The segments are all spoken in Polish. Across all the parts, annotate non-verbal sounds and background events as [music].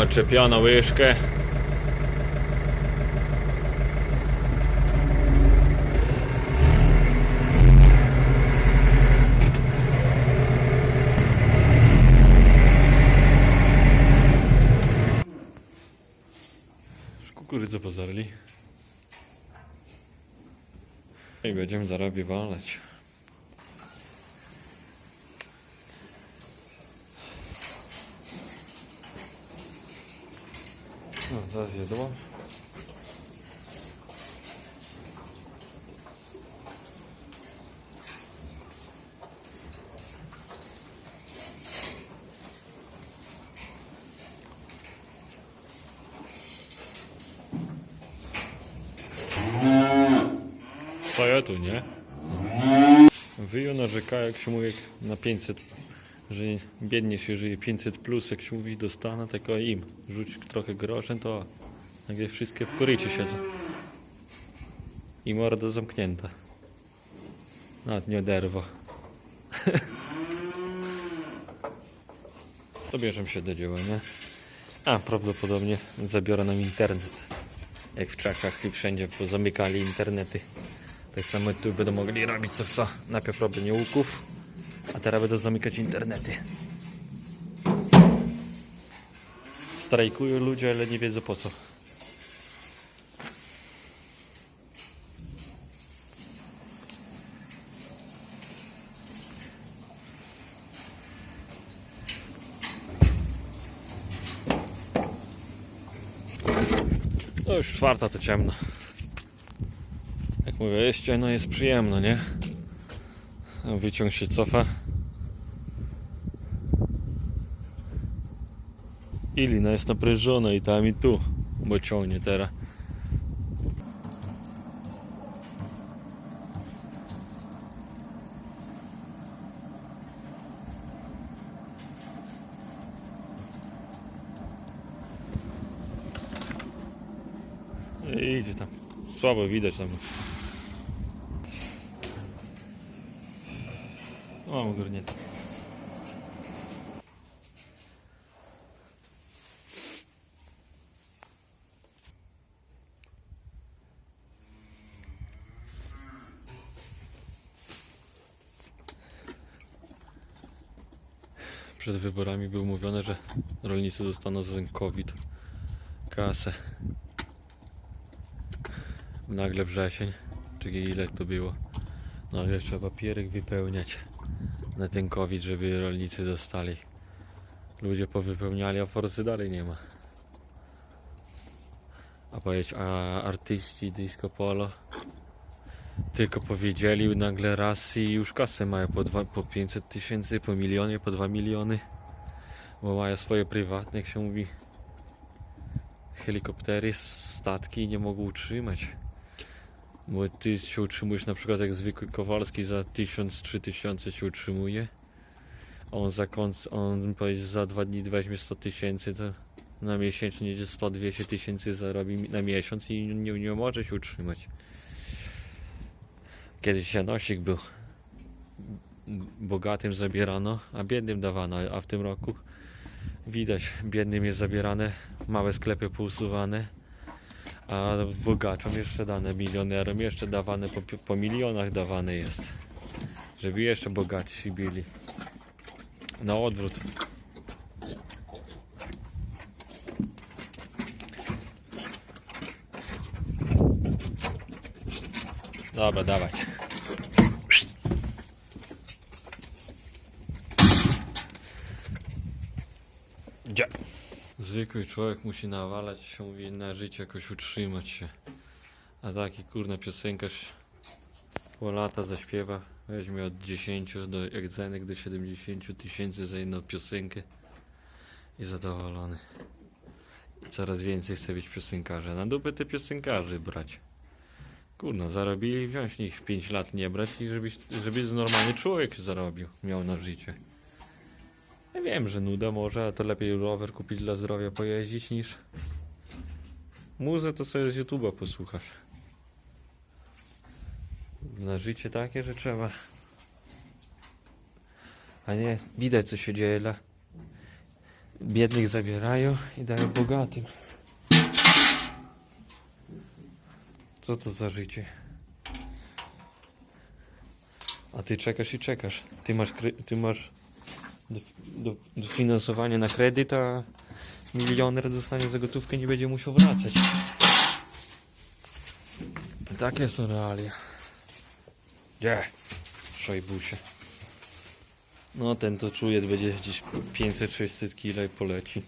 odczepioną łyżkę. Kukurydzę pozarli. I będziemy zaraz walać. No, jedzą. Co ja tu, nie? Wyją narzeka, jak się mówi, na 500, że biednie się żyje 500 plus, jak się mówi, dostanę, tylko im rzuć trochę groszem, to nagle wszystkie w korycie siedzą. I morda zamknięta. Nawet nie oderwa. [laughs] to bierzemy się do dzieła, nie? A, prawdopodobnie zabiorę nam internet. Jak w Czechach i wszędzie pozamykali internety. Tak samo tu będą mogli robić co co. Najpierw robienie łuków, teraz będą zamykać internety. Strajkują ludzie, ale nie wiedzą po co. No już czwarta to ciemno. Jak mówię, jest ciemno, jest przyjemno, nie? Wyciąg się cofa. Jest napряжona i tam i tu, bo ciągnie teraz. I Idzie tam. Słabo widać tam. O, ogarnięte. Przed wyborami było mówione, że rolnicy dostaną ten COVID kasę. Nagle wrzesień, czyli ile to było? Nagle trzeba papierek wypełniać na ten COVID, żeby rolnicy dostali. Ludzie powypełniali, a forsy dalej nie ma. A powiedzieć, a artyści disco polo tylko powiedzieli nagle raz i już kasę mają po, dwa, po 500 tysięcy, po milionie, po 2 miliony. Bo mają swoje prywatne, jak się mówi, helikoptery, statki i nie mogą utrzymać. Bo ty się utrzymujesz na przykład jak zwykły Kowalski za 1000-3000 się utrzymuje. On za on powiedz za dwa dni weźmie 100 tysięcy, to na miesięcznie 100-200 tysięcy zarobi na miesiąc i nie, nie może się utrzymać. Kiedyś Janosik był bogatym zabierano, a biednym dawano, a w tym roku widać, biednym jest zabierane, małe sklepy pousuwane, a bogaczom jeszcze dane, milionerom jeszcze dawane, po, po milionach dawane jest. Żeby jeszcze bogatsi byli. Na odwrót. Dobra, dawaj. Gdzie? Zwykły człowiek musi nawalać się, mówi, na życie jakoś utrzymać się. A taki kurna piosenkarz po lata zaśpiewa, weźmie od 10 do, jak Zenek do 70 tysięcy za jedną piosenkę i zadowolony. I coraz więcej chce być piosenkarzem. Na dupę te piosenkarzy brać. Kurna, zarobili, wziąć nich 5 lat nie brać i żeby, żeby normalny człowiek zarobił, miał na życie. Ja wiem, że nuda może, a to lepiej rower kupić dla zdrowia pojeździć niż muzę to sobie z YouTube'a posłuchasz. Na życie takie, że trzeba. A nie, widać co się dzieje dla Biednych zabierają i dają bogatym. Co to za życie? A ty czekasz i czekasz. Ty masz, ty masz do, do, dofinansowanie na kredyt, a milioner dostanie za gotówkę nie będzie musiał wracać. Takie są realia. Gdzie? Szajbusie. No ten to czuje, będzie gdzieś 500-600 kg i poleci.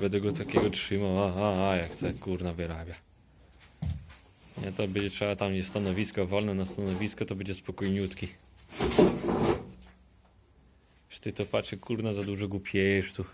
Będę go takiego trzymał, a, a, jak tak kurna wyrabia. Nie, to będzie trzeba tam jest stanowisko wolne na stanowisko, to będzie spokojniutki. Już ty to patrzy, kurna, za dużo głupiejesz tu.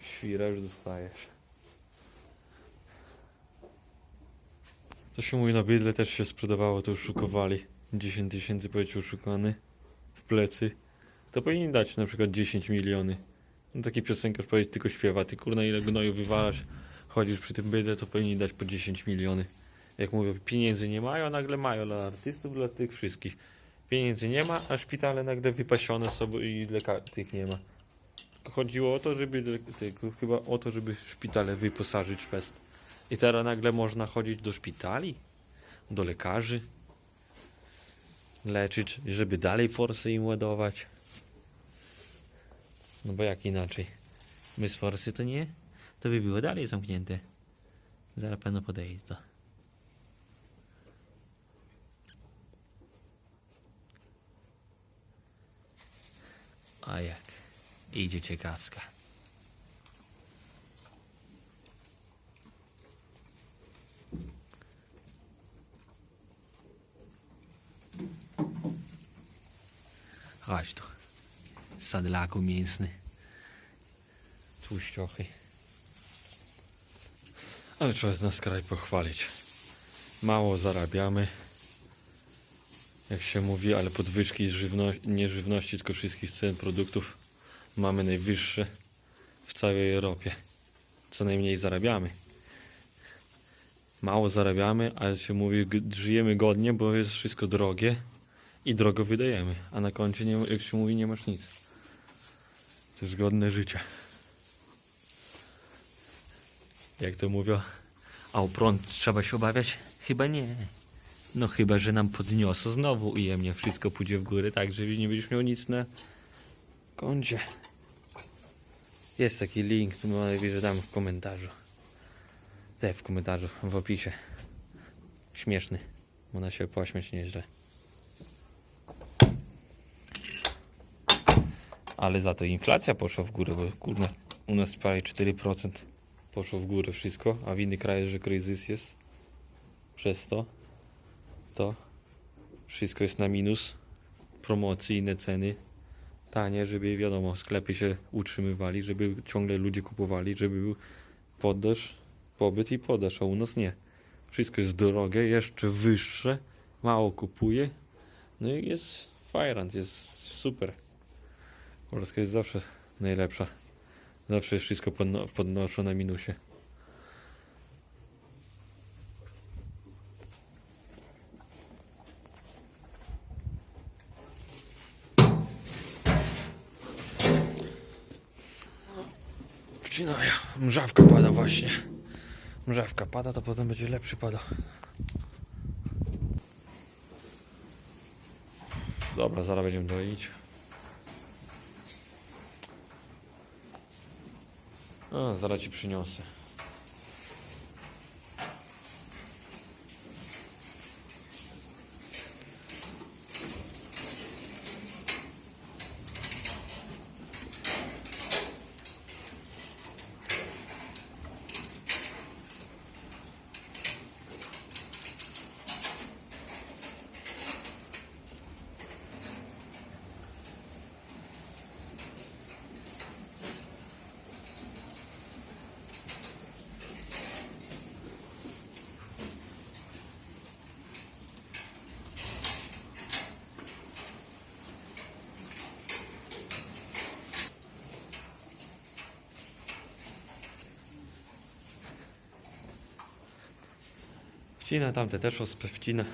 Świra już dostajesz. To się mówi na bydle też się sprzedawało, to już szukowali. 10 tysięcy powiedział szukany w plecy. To powinni dać na przykład 10 miliony. No taki piosenkarz powiedzieć tylko śpiewa, ty kurna ile gnoju wywalasz, chodzisz przy tym bydle, to powinni dać po 10 miliony. Jak mówią, pieniędzy nie mają, nagle mają dla artystów, dla tych wszystkich. Pieniędzy nie ma, a szpitale nagle wypasione są i leka- tych nie ma. Chodziło o to, żeby chyba o to, żeby szpitale wyposażyć fest. I teraz nagle można chodzić do szpitali, do lekarzy, leczyć, żeby dalej forsy im ładować. No bo jak inaczej? Bez forsy to nie? To by było dalej zamknięte. Zaraz pewno podejść do. A jak? Idzie ciekawska. Chodź tu. Sadlaku mięsny. Tłuściochy. Ale trzeba nas kraj pochwalić. Mało zarabiamy. Jak się mówi, ale podwyżki żywno- nie żywności, tylko wszystkich cen produktów mamy najwyższe w całej Europie. Co najmniej zarabiamy. Mało zarabiamy, ale się mówi, żyjemy godnie, bo jest wszystko drogie i drogo wydajemy. A na koncie, nie, jak się mówi, nie masz nic. To jest godne życie. Jak to mówią, a o prąd trzeba się obawiać? Chyba nie. No chyba, że nam podniosą znowu ujemnie, wszystko pójdzie w górę, tak, że nie będziesz miał nic na koncie. Jest taki link, tu najwyżej dam w komentarzu. Te w komentarzu, w opisie. Śmieszny. Można się pośmiać nieźle. Ale za to inflacja poszła w górę, bo kurna, u nas prawie 4% poszło w górę wszystko, a w innych krajach, że kryzys jest. Przez to to wszystko jest na minus. Promocyjne ceny. Tanie, żeby wiadomo, sklepy się utrzymywali, żeby ciągle ludzie kupowali, żeby był podaż, pobyt i podaż, a u nas nie. Wszystko jest drogie, jeszcze wyższe, mało kupuje. No i jest fajrant, jest super. Polska jest zawsze najlepsza. Zawsze jest wszystko podno podnoszone na minusie. Wcinaja. Mrzawka pada właśnie. Mrzawka pada, to potem będzie lepszy pada. Dobra, zaraz będziemy doić. A, zaraz ci przyniosę. Wcina tamte też ospe wcina.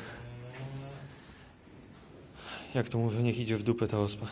Jak to mówią, niech idzie w dupę ta ospa.